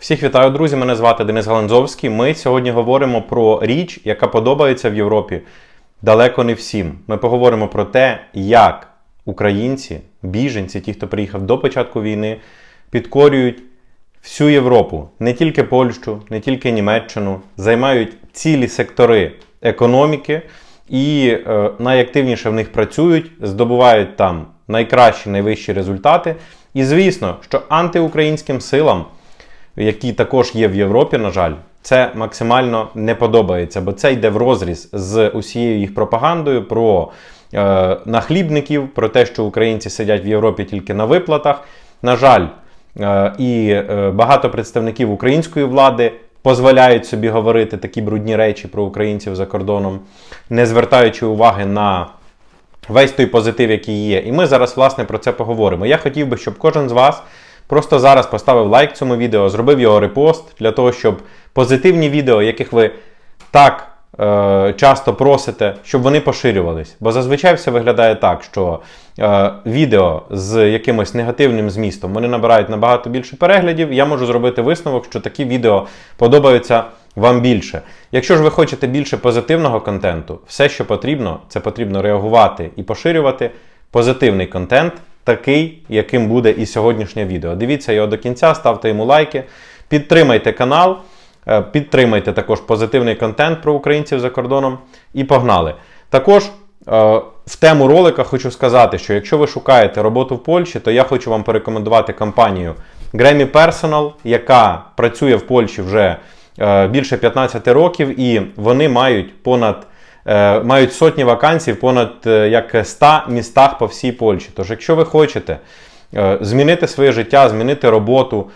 Всіх вітаю, друзі! Мене звати Денис Галанзовський. Ми сьогодні говоримо про річ, яка подобається в Європі далеко не всім. Ми поговоримо про те, як українці, біженці, ті, хто приїхав до початку війни, підкорюють всю Європу, не тільки Польщу, не тільки Німеччину, займають цілі сектори економіки і е, найактивніше в них працюють, здобувають там найкращі, найвищі результати. І звісно, що антиукраїнським силам які також є в Європі, на жаль, це максимально не подобається, бо це йде в розріз з усією їх пропагандою про е, нахлібників, про те, що українці сидять в Європі тільки на виплатах. На жаль, е, і е, багато представників української влади. Позволяють собі говорити такі брудні речі про українців за кордоном, не звертаючи уваги на весь той позитив, який є. І ми зараз, власне, про це поговоримо. Я хотів би, щоб кожен з вас Просто зараз поставив лайк цьому відео, зробив його репост для того, щоб позитивні відео, яких ви так е, часто просите, щоб вони поширювались. Бо зазвичай все виглядає так, що е, відео з якимось негативним змістом вони набирають набагато більше переглядів. Я можу зробити висновок, що такі відео подобаються вам більше. Якщо ж ви хочете більше позитивного контенту, все, що потрібно, це потрібно реагувати і поширювати позитивний контент такий, яким буде і сьогоднішнє відео. Дивіться його до кінця, ставте йому лайки, підтримайте канал, е, підтримайте також позитивний контент про українців за кордоном і погнали. Також е, в тему ролика хочу сказати, що якщо ви шукаєте роботу в Польщі, то я хочу вам порекомендувати компанію Grammy Personal, яка працює в Польщі вже е, більше 15 років, і вони мають понад мають сотні вакансій в понад е, як 100 містах по всій Польщі. Тож, якщо ви хочете е, змінити своє життя, змінити роботу,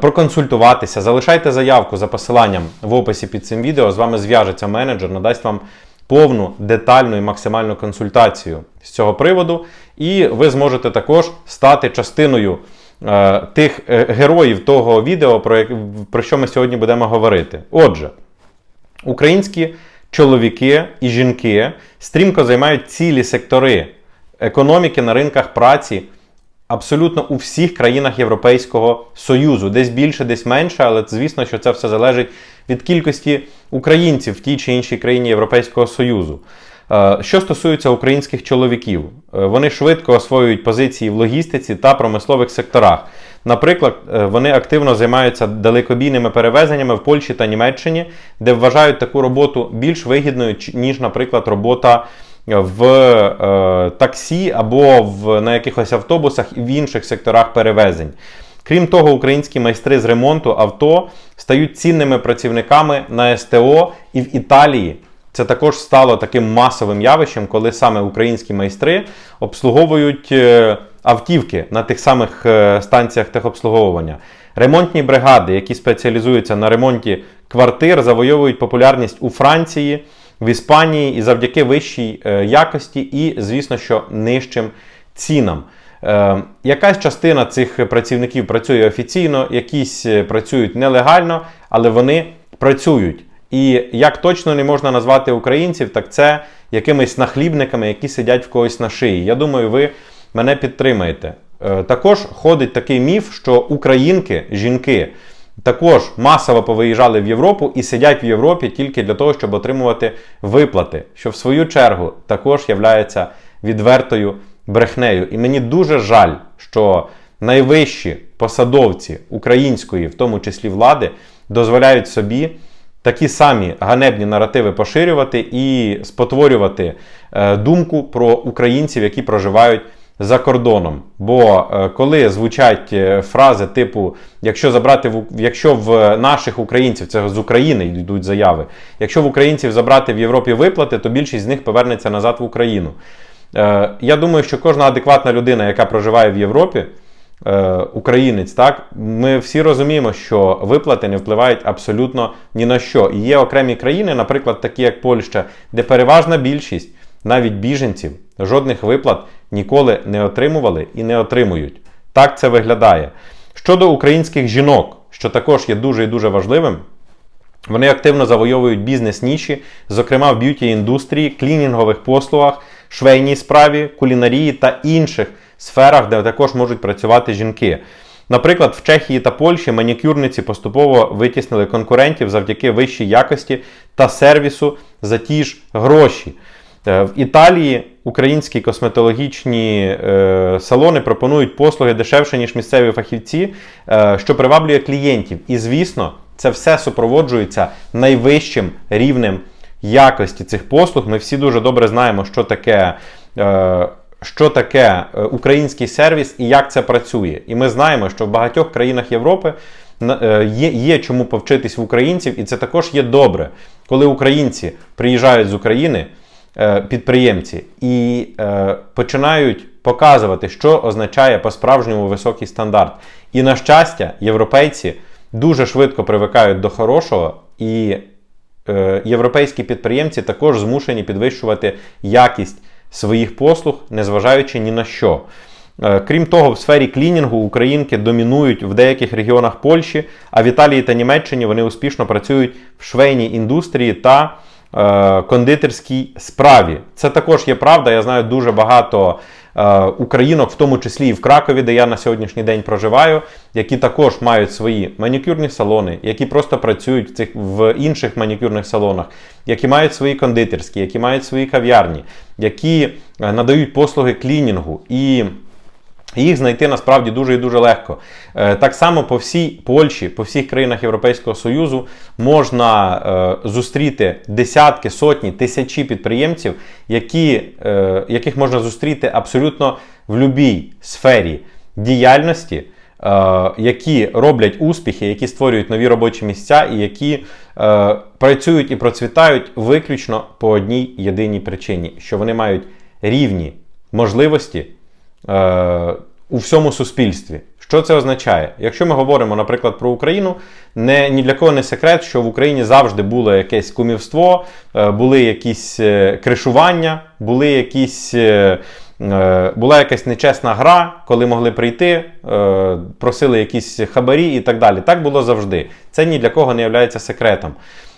проконсультуватися, залишайте заявку за посиланням в описі під цим відео. З вами зв'яжеться менеджер, надасть вам повну, детальну і максимальну консультацію з цього приводу. І ви зможете також стати частиною. Тих героїв того відео, про як, про що ми сьогодні будемо говорити. Отже, українські чоловіки і жінки стрімко займають цілі сектори економіки на ринках праці абсолютно у всіх країнах Європейського Союзу. Десь більше, десь менше, але звісно, що це все залежить від кількості українців в тій чи іншій країні Європейського Союзу. Е, що стосується українських чоловіків, е, вони швидко освоюють позиції в логістиці та промислових секторах. Наприклад, е, вони активно займаються далекобійними перевезеннями в Польщі та Німеччині, де вважають таку роботу більш вигідною, ніж, наприклад, робота в е, таксі або в, на якихось автобусах і в інших секторах перевезень. Крім того, українські майстри з ремонту авто стають цінними працівниками на СТО і в Італії. Це також стало таким масовим явищем, коли саме українські майстри обслуговують е, автівки на тих самих е, станціях техобслуговування. Ремонтні бригади, які спеціалізуються на ремонті квартир, завойовують популярність у Франції, в Іспанії і завдяки вищій е, якості і, звісно, що нижчим цінам. Якась частина цих працівників працює офіційно, якісь працюють нелегально, але вони працюють. І як точно не можна назвати українців, так це якимись нахлібниками, які сидять в когось на шиї. Я думаю, ви мене підтримаєте. Е, також ходить такий міф, що українки, жінки, також масово повиїжджали в Європу і сидять в Європі тільки для того, щоб отримувати виплати, що в свою чергу також являється відвертою брехнею. І мені дуже жаль, що найвищі посадовці української, в тому числі влади, дозволяють собі такі самі ганебні наративи поширювати і спотворювати е, думку про українців, які проживають за кордоном. Бо е, коли звучать е, фрази типу, якщо забрати в якщо в наших українців, це з України йдуть заяви, якщо в українців забрати в Європі виплати, то більшість з них повернеться назад в Україну. Я думаю, що кожна адекватна людина, яка проживає в Європі, Е, українець, так ми всі розуміємо, що виплати не впливають абсолютно ні на що. І є окремі країни, наприклад, такі як Польща, де переважна більшість навіть біженців жодних виплат ніколи не отримували і не отримують. Так це виглядає. Щодо українських жінок, що також є дуже і дуже важливим. Вони активно завойовують бізнес-ніші, зокрема в б'юті-індустрії, клінінгових послугах, швейній справі, кулінарії та інших сферах, де також можуть працювати жінки. Наприклад, в Чехії та Польщі манікюрниці поступово витіснили конкурентів завдяки вищій якості та сервісу за ті ж гроші. Е, В Італії українські косметологічні е, салони пропонують послуги дешевше, ніж місцеві фахівці, е, що приваблює клієнтів. І, звісно, це все супроводжується найвищим рівнем якості цих послуг. Ми всі дуже добре знаємо, що таке. Що таке український сервіс і як це працює? І ми знаємо, що в багатьох країнах Європи є, є чому повчитись в українців, і це також є добре, коли українці приїжджають з України, підприємці, і е, починають показувати, що означає по-справжньому високий стандарт. І на щастя, європейці дуже швидко привикають до хорошого, і е, європейські підприємці також змушені підвищувати якість своїх послуг, незважаючи ні на що. Е, Крім того, в сфері клінінгу українки домінують в деяких регіонах Польщі, а в Італії та Німеччині вони успішно працюють в швейній індустрії та е, кондитерській справі. Це також є правда. Я знаю дуже багато е, українок, в тому числі і в Кракові, де я на сьогоднішній день проживаю, які також мають свої манікюрні салони, які просто працюють в цих в інших манікюрних салонах, які мають свої кондитерські, які мають свої кав'ярні, які е, надають послуги клінінгу і. Їх знайти насправді дуже і дуже легко. Е, Так само по всій Польщі, по всіх країнах Європейського Союзу можна е, зустріти десятки, сотні, тисячі підприємців, які, е, яких можна зустріти абсолютно в будь-якій сфері діяльності, які роблять успіхи, які створюють нові робочі місця і які працюють і процвітають виключно по одній єдиній причині, що вони мають рівні можливості е, у всьому суспільстві. Що це означає? Якщо ми говоримо, наприклад, про Україну, не, ні для кого не секрет, що в Україні завжди було якесь кумівство, е, були якісь е, кришування, були якісь. е, е, Була якась нечесна гра, коли могли прийти, е, просили якісь хабарі і так далі. Так було завжди. Це ні для кого не є секретом.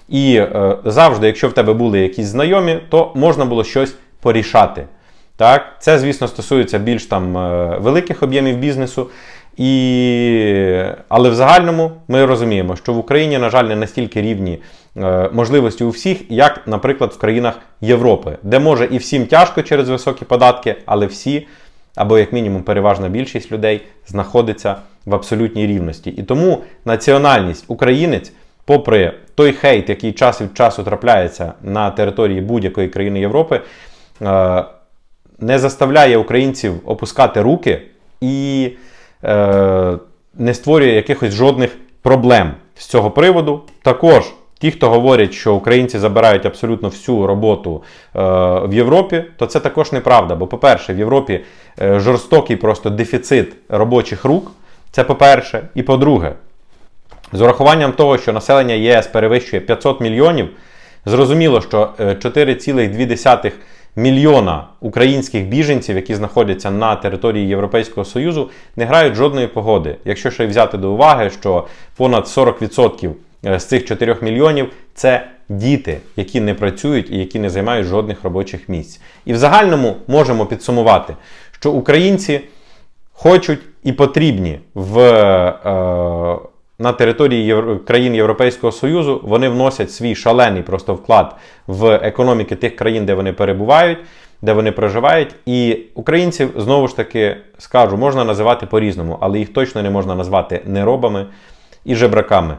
І е, завжди, якщо в тебе були якісь знайомі, то можна було щось порішати. Так, це, звісно, стосується більш там е, великих об'ємів бізнесу. І... Але в загальному ми розуміємо, що в Україні, на жаль, не настільки рівні е, можливості у всіх, як, наприклад, в країнах Європи, де може і всім тяжко через високі податки, але всі, або як мінімум переважна більшість людей, знаходиться в абсолютній рівності. І тому національність українець, попри той хейт, який час від часу трапляється на території будь-якої країни Європи, е, не заставляє українців опускати руки і е, не створює якихось жодних проблем з цього приводу. Також ті, хто говорять, що українці забирають абсолютно всю роботу е, в Європі, то це також неправда. Бо, по-перше, в Європі е, жорстокий просто дефіцит робочих рук. Це по-перше. І по-друге, з урахуванням того, що населення ЄС перевищує 500 мільйонів, зрозуміло, що е, 4,2 мільйона українських біженців, які знаходяться на території Європейського Союзу, не грають жодної погоди. Якщо ще взяти до уваги, що понад 40% з цих 4 мільйонів це діти, які не працюють і які не займають жодних робочих місць. І в загальному можемо підсумувати, що українці хочуть і потрібні в, е, на території Євро- країн Європейського Союзу, вони вносять свій шалений просто вклад в економіки тих країн, де вони перебувають, де вони проживають. І українців знову ж таки скажу, можна називати по-різному, але їх точно не можна назвати неробами і жебраками.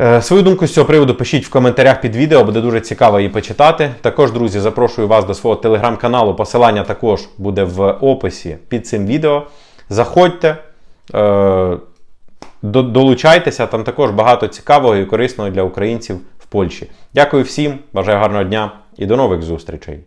Е, Свою думку з цього приводу пишіть в коментарях під відео, буде дуже цікаво її почитати. Також, друзі, запрошую вас до свого телеграм-каналу. Посилання також буде в описі під цим відео. Заходьте, е, долучайтеся, там також багато цікавого і корисного для українців в Польщі. Дякую всім, бажаю гарного дня і до нових зустрічей!